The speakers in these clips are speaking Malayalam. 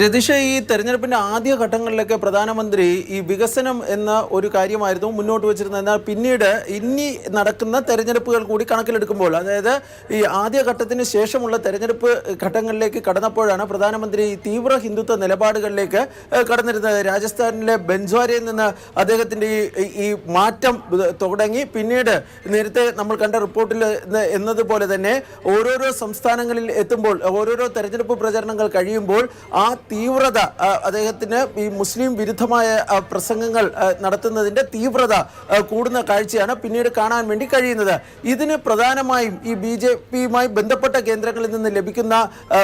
രതീഷ ഈ തെരഞ്ഞെടുപ്പിന്റെ ആദ്യ ഘട്ടങ്ങളിലൊക്കെ പ്രധാനമന്ത്രി ഈ വികസനം എന്ന ഒരു കാര്യമായിരുന്നു മുന്നോട്ട് വെച്ചിരുന്നത്. എന്നാൽ പിന്നീട് ഇനി നടക്കുന്ന തെരഞ്ഞെടുപ്പുകൾ കൂടി കണക്കിലെടുക്കുമ്പോൾ അതായത് ഈ ആദ്യ ഘട്ടത്തിന് ശേഷമുള്ള തെരഞ്ഞെടുപ്പ് ഘട്ടങ്ങളിലേക്ക് കടന്നപ്പോഴാണ് പ്രധാനമന്ത്രി തീവ്ര ഹിന്ദുത്വ നിലപാടുകളിലേക്ക് കടന്നിരുന്നത്. രാജസ്ഥാനിലെ ബെൻസ്വാരയിൽ നിന്ന് അദ്ദേഹത്തിന്റെ ഈ ഈ മാറ്റം തുടങ്ങി. പിന്നീട് നേരത്തെ നമ്മൾ കണ്ട റിപ്പോർട്ടിൽ എന്നതുപോലെ തന്നെ ഓരോരോ സംസ്ഥാനങ്ങളിൽ എത്തുമ്പോൾ ഓരോരോ തെരഞ്ഞെടുപ്പ് പ്രചരണങ്ങൾ കഴിയുമ്പോൾ ആ തീവ്രത അദ്ദേഹത്തിന് ഈ മുസ്ലിം വിരുദ്ധമായ ആ, പ്രസംഗങ്ങൾ നടത്തുന്നതിന്റെ തീവ്രത കൂടുന്ന കാഴ്ചയാണ് പിന്നീട് കാണാൻ വേണ്ടി കഴിയുന്നത്. ഇതിന് പ്രധാനമായും ഈ ബി ജെ പിയുമായി ബന്ധപ്പെട്ട കേന്ദ്രങ്ങളിൽ നിന്ന് ലഭിക്കുന്ന ആ,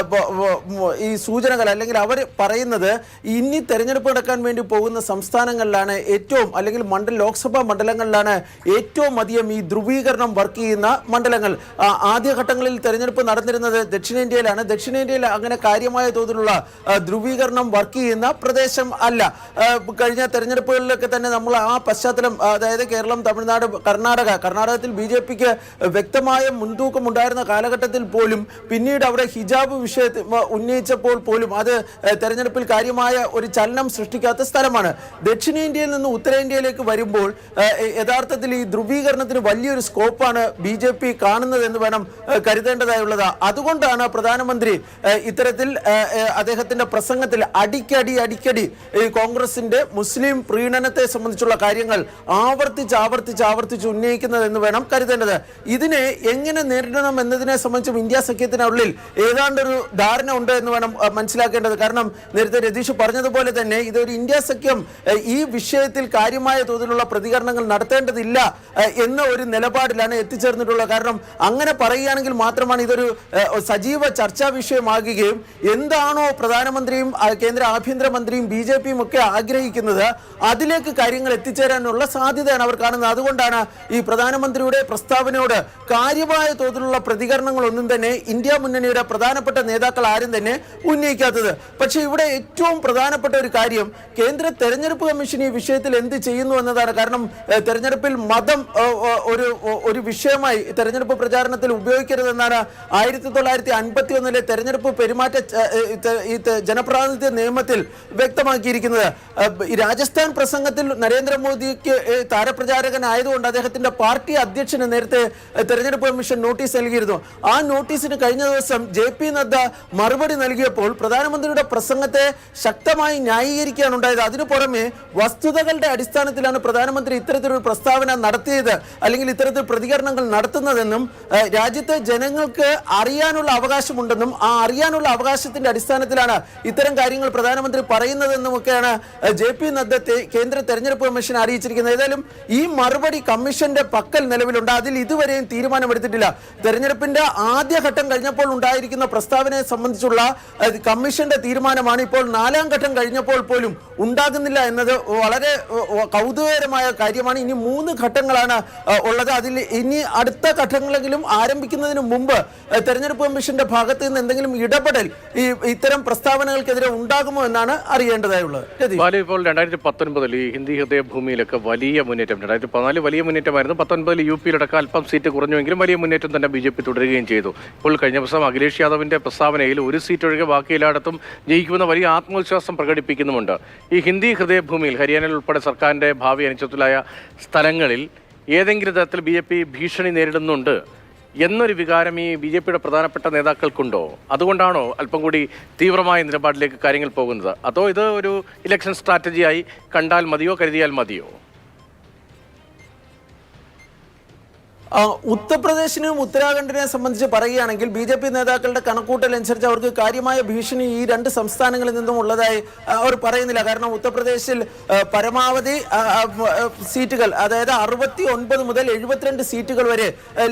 ഈ സൂചനകൾ അല്ലെങ്കിൽ അവർ പറയുന്നത് ഇനി തെരഞ്ഞെടുപ്പ് നടക്കാൻ വേണ്ടി പോകുന്ന സംസ്ഥാനങ്ങളിലാണ് ഏറ്റവും അല്ലെങ്കിൽ മണ്ഡല ലോക്സഭാ മണ്ഡലങ്ങളിലാണ് ഏറ്റവും അധികം ഈ ധ്രുവീകരണം വർക്ക് ചെയ്യുന്ന മണ്ഡലങ്ങൾ. ആ, ആദ്യഘട്ടങ്ങളിൽ തെരഞ്ഞെടുപ്പ് നടന്നിരുന്നത് ദക്ഷിണേന്ത്യയിലാണ്. ദക്ഷിണേന്ത്യയിൽ അങ്ങനെ കാര്യമായ തോതിലുള്ള ആ, ധ്രുവീകരണം വർക്ക് ചെയ്യുന്ന പ്രദേശം അല്ല. കഴിഞ്ഞ തെരഞ്ഞെടുപ്പുകളിലൊക്കെ തന്നെ നമ്മൾ ആ പശ്ചാത്തലം അതായത് കേരളം തമിഴ്നാട് കർണാടക കർണാടകത്തിൽ ബി ജെ പിക്ക് വ്യക്തമായ മുൻതൂക്കം ഉണ്ടായിരുന്ന കാലഘട്ടത്തിൽ പോലും പിന്നീട് അവിടെ ഹിജാബ് വിഷയത്തിൽ ഉന്നയിച്ചപ്പോൾ പോലും അത് തെരഞ്ഞെടുപ്പിൽ കാര്യമായ ഒരു ചലനം സൃഷ്ടിക്കാത്ത സ്ഥലമാണ്. ദക്ഷിണേന്ത്യയിൽ നിന്ന് ഉത്തരേന്ത്യയിലേക്ക് വരുമ്പോൾ യഥാർത്ഥത്തിൽ ഈ ധ്രുവീകരണത്തിന് വലിയൊരു സ്കോപ്പാണ് ബി ജെ പി കാണുന്നത് എന്ന് വേണം കരുതേണ്ടതായുള്ളത്. അതുകൊണ്ടാണ് പ്രധാനമന്ത്രി ഇത്തരത്തിൽ ഏഹ്, അദ്ദേഹത്തിന്റെ പ്രസംഗത്തിൽ അടിക്കടി അടിക്കടി ഈ കോൺഗ്രസിന്റെ മുസ്ലിം പ്രീണനത്തെ സംബന്ധിച്ചുള്ള കാര്യങ്ങൾ ആവർത്തിച്ച് ആവർത്തിച്ച് ആവർത്തിച്ച് ഉന്നയിക്കുന്നത് എന്ന് വേണം കരുതേണ്ടത്. ഇതിനെ എങ്ങനെ നേരിടണം എന്നതിനെ സംബന്ധിച്ചും ഇന്ത്യ സഖ്യത്തിനുള്ളിൽ ഏതാണ്ടൊരു ധാരണ ഉണ്ട് എന്ന് വേണം മനസ്സിലാക്കേണ്ടത്. കാരണം നേരത്തെ രതീഷ് പറഞ്ഞതുപോലെ തന്നെ ഇതൊരു ഇന്ത്യ സഖ്യം ഈ വിഷയത്തിൽ കാര്യമായ തോതിലുള്ള പ്രതികരണങ്ങൾ നടത്തേണ്ടതില്ല എന്ന ഒരു നിലപാടിലാണ് എത്തിച്ചേർന്നിട്ടുള്ളത്. കാരണം അങ്ങനെ പറയുകയാണെങ്കിൽ മാത്രമാണ് ഇതൊരു സജീവ ചർച്ചാ വിഷയമാകുകയും എന്താണോ പ്രധാനമന്ത്രിയും കേന്ദ്ര ആഭ്യന്തരമന്ത്രിയും ബി ജെ പിയും ഒക്കെ ആഗ്രഹിക്കുന്നത് അതിലേക്ക് കാര്യങ്ങൾ എത്തിച്ചേരാനുള്ള സാധ്യതയാണ് അവർ കാണുന്നത്. അതുകൊണ്ടാണ് ഈ പ്രധാനമന്ത്രിയുടെ പ്രസ്താവനയോട് കാര്യമായ തോതിലുള്ള പ്രതികരണങ്ങളൊന്നും തന്നെ ഇന്ത്യ മുന്നണിയുടെ പ്രധാനപ്പെട്ട നേതാക്കൾ ആരും തന്നെ ഉന്നയിക്കാത്തത്. പക്ഷേ ഇവിടെ ഏറ്റവും പ്രധാനപ്പെട്ട ഒരു കാര്യം കേന്ദ്ര തെരഞ്ഞെടുപ്പ് കമ്മീഷൻ ഈ വിഷയത്തിൽ എന്ത് ചെയ്യുന്നു എന്നതാണ്. കാരണം തെരഞ്ഞെടുപ്പിൽ മതം ഒരു ഒരു വിഷയമായി തെരഞ്ഞെടുപ്പ് പ്രചാരണത്തിൽ ഉപയോഗിക്കരുതെന്നാണ് ആയിരത്തി തൊള്ളായിരത്തി അൻപത്തി ഒന്നിലെ തെരഞ്ഞെടുപ്പ് പെരുമാറ്റ ജനപ്രാതിനിധ്യ നിയമത്തിൽ വ്യക്തമാക്കിയിരിക്കുന്നത്. രാജസ്ഥാൻ പ്രസംഗത്തിൽ നരേന്ദ്രമോദിക്ക് താരപ്രചാരകനായതുകൊണ്ട് അദ്ദേഹത്തിന്റെ പാർട്ടി അധ്യക്ഷന് നേരത്തെ തെരഞ്ഞെടുപ്പ് കമ്മീഷൻ നോട്ടീസ് നൽകിയിരുന്നു. ആ നോട്ടീസിന് കഴിഞ്ഞ ദിവസം ജെ പി നദ്ദ മറുപടി നൽകിയപ്പോൾ പ്രധാനമന്ത്രിയുടെ പ്രസംഗത്തെ ശക്തമായി ന്യായീകരിക്കുകയാണ് ഉണ്ടായത്. അതിനു പുറമെ വസ്തുതകളുടെ അടിസ്ഥാനത്തിലാണ് പ്രധാനമന്ത്രി ഇത്തരത്തിലൊരു പ്രസ്താവന നടത്തിയത് അല്ലെങ്കിൽ ഇത്തരത്തിൽ പ്രതികരണങ്ങൾ നടത്തുന്നതെന്നും രാജ്യത്തെ ജനങ്ങൾക്ക് അറിയാനുള്ള അവകാശമുണ്ടെന്നും ആ അറിയാനുള്ള അവകാശത്തിന്റെ അടിസ്ഥാനത്തിലാണ് ഇത്തരം കാര്യങ്ങൾ പ്രധാനമന്ത്രി പറയുന്നതെന്നും ഒക്കെയാണ് ഏഹ്, ജെ പി നദ്ദ കേന്ദ്ര തെരഞ്ഞെടുപ്പ് കമ്മീഷൻ അറിയിച്ചിരിക്കുന്നത്. ഏതായാലും ഈ മറുപടി കമ്മീഷന്റെ പക്കൽ നിലവിലുണ്ട്. അതിൽ ഇതുവരെയും തീരുമാനമെടുത്തിട്ടില്ല. തെരഞ്ഞെടുപ്പിന്റെ ആദ്യഘട്ടം കഴിഞ്ഞപ്പോൾ ഉണ്ടായിരിക്കുന്ന പ്രസ്താവനയെ സംബന്ധിച്ചുള്ള കമ്മീഷന്റെ തീരുമാനമാണ് ഇപ്പോൾ നാലാം ഘട്ടം കഴിഞ്ഞപ്പോൾ പോലും ഉണ്ടാകുന്നില്ല എന്നത് വളരെ കൗതുകകരമായ കാര്യമാണ്. ഇനി മൂന്ന് ഘട്ടങ്ങളാണ് ഉള്ളത്. അതിൽ ഇനി അടുത്ത ഘട്ടങ്ങളെങ്കിലും ആരംഭിക്കുന്നതിന് മുമ്പ് തെരഞ്ഞെടുപ്പ് കമ്മീഷന്റെ ഭാഗത്ത് നിന്ന് എന്തെങ്കിലും ഇടപെടൽ ഈ ഇത്തരം പ്രസ്താവനകൾക്കെതിരെ ഉണ്ടാകുമോ എന്നാണ് അറിയേണ്ടതായുള്ളത്. ബാലു ഇപ്പോൾ രണ്ടായിരത്തി പത്തൊൻപതിൽ ഈ ഹിന്ദി ഹൃദയഭൂമിയിലൊക്കെ വലിയ മുന്നേറ്റം രണ്ടായിരത്തി പതിനാല് വലിയ മുന്നേറ്റമായിരുന്നു. പത്തൊൻപതിൽ യു പിയിലടക്കം അല്പം സീറ്റ് കുറഞ്ഞുവെങ്കിലും വലിയ മുന്നേറ്റം തന്നെ ബി ജെ പി തുടരുകയും ചെയ്തു. ഇപ്പോൾ കഴിഞ്ഞ ദിവസം അഖിലേഷ് യാദവിന്റെ പ്രസ്താവനയിൽ ഒരു സീറ്റ് ഒഴികെ ബാക്കി എല്ലായിടത്തും ജയിക്കുമെന്ന വലിയ ആത്മവിശ്വാസം പ്രകടിപ്പിക്കുന്നുമുണ്ട്. ഈ ഹിന്ദി ഹൃദയഭൂമിയിൽ ഹരിയാനയിൽ ഉൾപ്പെടെ സർക്കാരിന്റെ ഭാവി അനിശ്ചിതത്തിലായ സ്ഥലങ്ങളിൽ ഏതെങ്കിലും തരത്തിൽ ബി ഭീഷണി നേരിടുന്നുണ്ട്. എന്നൊരു വികാരം ഈ ബി ജെ പിയുടെ പ്രധാനപ്പെട്ട നേതാക്കൾക്കുണ്ടോ? അതുകൊണ്ടാണോ അല്പം കൂടി തീവ്രമായ നിലപാടിലേക്ക് കാര്യങ്ങൾ പോകുന്നത്? അതോ ഇത് ഒരു ഇലക്ഷൻ സ്ട്രാറ്റജിയായി കണ്ടാൽ മതിയോ കരുതിയാൽ മതിയോ? ആ, ഉത്തർപ്രദേശിനും ഉത്തരാഖണ്ഡിനെ സംബന്ധിച്ച് പറയുകയാണെങ്കിൽ ബി ജെ പി നേതാക്കളുടെ കണക്കൂട്ടൽ അനുസരിച്ച് അവർക്ക് കാര്യമായ ഭീഷണി ഈ രണ്ട് സംസ്ഥാനങ്ങളിൽ നിന്നും ഉള്ളതായി അവർ പറയുന്നില്ല. കാരണം ഉത്തർപ്രദേശിൽ പരമാവധി സീറ്റുകൾ അതായത് അറുപത്തി ഒൻപത് മുതൽ എഴുപത്തിരണ്ട് സീറ്റുകൾ വരെ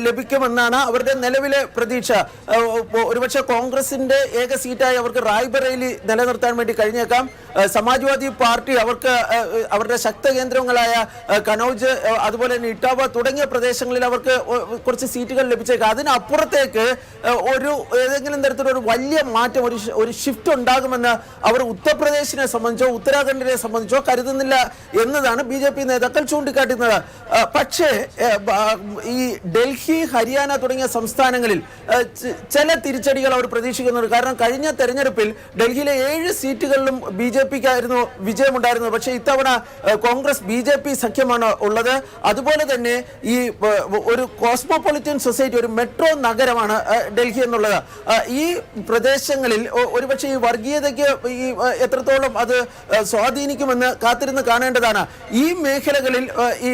ലഭിക്കുമെന്നാണ് അവരുടെ നിലവിലെ പ്രതീക്ഷ. ഒരുപക്ഷെ കോൺഗ്രസിന്റെ ഏക സീറ്റായി അവർക്ക് റായ്ബറേലി നിലനിർത്താൻ വേണ്ടി കഴിഞ്ഞേക്കാം. സമാജ്വാദി പാർട്ടി അവർക്ക് അവരുടെ ശക്ത കേന്ദ്രങ്ങളായ കനൌജ് അതുപോലെ തന്നെ ഇട്ടാവ തുടങ്ങിയ പ്രദേശങ്ങളിൽ അവർക്ക് ഒ- കുറച്ച് സീറ്റുകൾ ലഭിച്ചേക്കാം. അതിനപ്പുറത്തേക്ക് ഒരു ഏതെങ്കിലും തരത്തിലൊരു വലിയ മാറ്റം ഒരു ഒരു ഷിഫ്റ്റ് ഉണ്ടാകുമെന്ന് അവർ ഉത്തർപ്രദേശിനെ സംബന്ധിച്ചോ ഉത്തരാഖണ്ഡിനെ സംബന്ധിച്ചോ കരുതുന്നില്ല എന്നതാണ് ബി ജെ പി നേതാക്കൾ ചൂണ്ടിക്കാട്ടുന്നത്. പക്ഷേ ഈ ഡൽഹി ഹരിയാന തുടങ്ങിയ സംസ്ഥാനങ്ങളിൽ ചില തിരിച്ചടികൾ അവർ പ്രതീക്ഷിക്കുന്നുണ്ട്. കാരണം കഴിഞ്ഞ തെരഞ്ഞെടുപ്പിൽ ഡൽഹിയിലെ ഏഴ് സീറ്റുകളിലും ബി ജെ പിക്കായിരുന്നു വിജയമുണ്ടായിരുന്നത്. പക്ഷേ ഇത്തവണ കോൺഗ്രസ് ബി ജെ പി സഖ്യമാണ് ഉള്ളത്. അതുപോലെ തന്നെ ഈ ഏഹ്, ഒരു കോസ്മോപൊളിറ്റൻ സൊസൈറ്റി ഒരു മെട്രോ നഗരമാണ് ഡൽഹി എന്നുള്ളത്. ഈ പ്രദേശങ്ങളിൽ ഒരുപക്ഷെ ഈ വർഗീയതയ്ക്ക് ഈ എത്രത്തോളം അത് സ്വാധീനിക്കുമെന്ന് കാത്തിരുന്ന് കാണേണ്ടതാണ്. ഈ മേഖലകളിൽ ഈ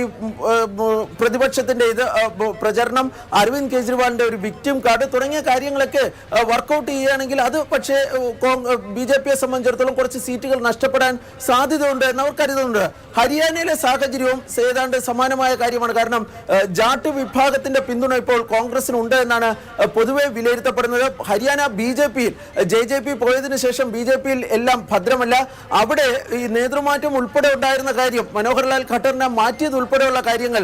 പ്രതിപക്ഷത്തിന്റെ ഇത് പ്രചരണം അരവിന്ദ് കെജ്രിവാളിന്റെ ഒരു വിക്ടിം കാർഡ് തുടങ്ങിയ കാര്യങ്ങളൊക്കെ വർക്കൗട്ട് ചെയ്യുകയാണെങ്കിൽ അത് പക്ഷേ ബി ജെ പിയെ സംബന്ധിച്ചിടത്തോളം കുറച്ച് സീറ്റുകൾ നഷ്ടപ്പെടാൻ സാധ്യതയുണ്ട് എന്ന് അവർ കരുതുന്നുണ്ട്. ഹരിയാനയിലെ സാഹചര്യവും ഏതാണ്ട് സമാനമായ കാര്യമാണ്. കാരണം ജാട്ട് ജാട്ട് വിഭാഗത്തിന്റെ പിന്തുണ ഇപ്പോൾ കോൺഗ്രസിന് ഉണ്ട് എന്നാണ് പൊതുവെ വിലയിരുത്തപ്പെടുന്നത്. ഹരിയാന ബി ജെ പിയിൽ ജെ ജെ പി പോയതിനു ശേഷം ബി ജെ പിയിൽ എല്ലാം ഭദ്രമല്ല. അവിടെ ഈ നേതൃമാറ്റം ഉൾപ്പെടെ ഉണ്ടായിരുന്ന കാര്യം മനോഹർലാൽ ഖട്ടറിനെ മാറ്റിയത് ഉൾപ്പെടെയുള്ള കാര്യങ്ങൾ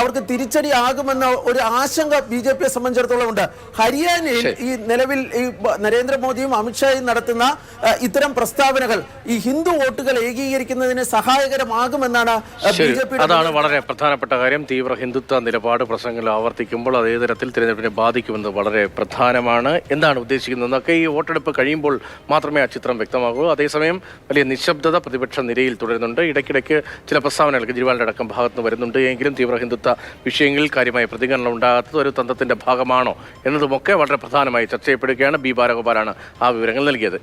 അവർക്ക് തിരിച്ചടി ആകുമെന്ന ഒരു ആശങ്ക ബി ജെ പിയെ സംബന്ധിച്ചിടത്തോളം ഉണ്ട്. ഹരിയാനയിൽ ഈ നിലവിൽ ഈ നരേന്ദ്രമോദിയും അമിത്ഷായും നടത്തുന്ന ഇത്തരം പ്രസ്താവനകൾ ഈ ഹിന്ദു വോട്ടുകൾ ഏകീകരിക്കുന്നതിന് സഹായകരമാകുമെന്നാണ് ബി ജെ ജെ അതാണ് വളരെ പ്രധാനപ്പെട്ട കാര്യം. തീവ്ര ഹിന്ദുത്വ നിലപാട് പ്രസംഗങ്ങൾ ആവർത്തിക്കുമ്പോൾ അതേ തരത്തിൽ തിരഞ്ഞെടുപ്പിനെ ബാധിക്കുമെന്നത് വളരെ പ്രധാനമാണ്. എന്താണ് ഉദ്ദേശിക്കുന്നത്? എന്നൊക്കെ ഈ വോട്ടെടുപ്പ് കഴിയുമ്പോൾ മാത്രമേ ആ ചിത്രം വ്യക്തമാകൂ. അതേസമയം വലിയ നിശബ്ദത പ്രതിപക്ഷ നിരയിൽ തുടരുന്നുണ്ട്. ഇടയ്ക്കിടയ്ക്ക് ചില പ്രസ്താവനകൾ കെജ്രിവാളിന്റെ അടക്കം ഭാഗത്ത് വരുന്നുണ്ട്. എങ്കിലും തീവ്ര ഹിന്ദുത്വ വിഷയങ്ങളിൽ കാര്യമായ പ്രതികരണം ഉണ്ടാകാത്തത് ഒരു തന്ത്രത്തിന്റെ ഭാഗമാണോ എന്നതുമൊക്കെ വളരെ പ്രധാനമായി ചർച്ച ചെയ്യപ്പെടുകയാണ്. ബി. ബാലഗോപാലാണ് ആ വിവരങ്ങൾ നൽകിയത്.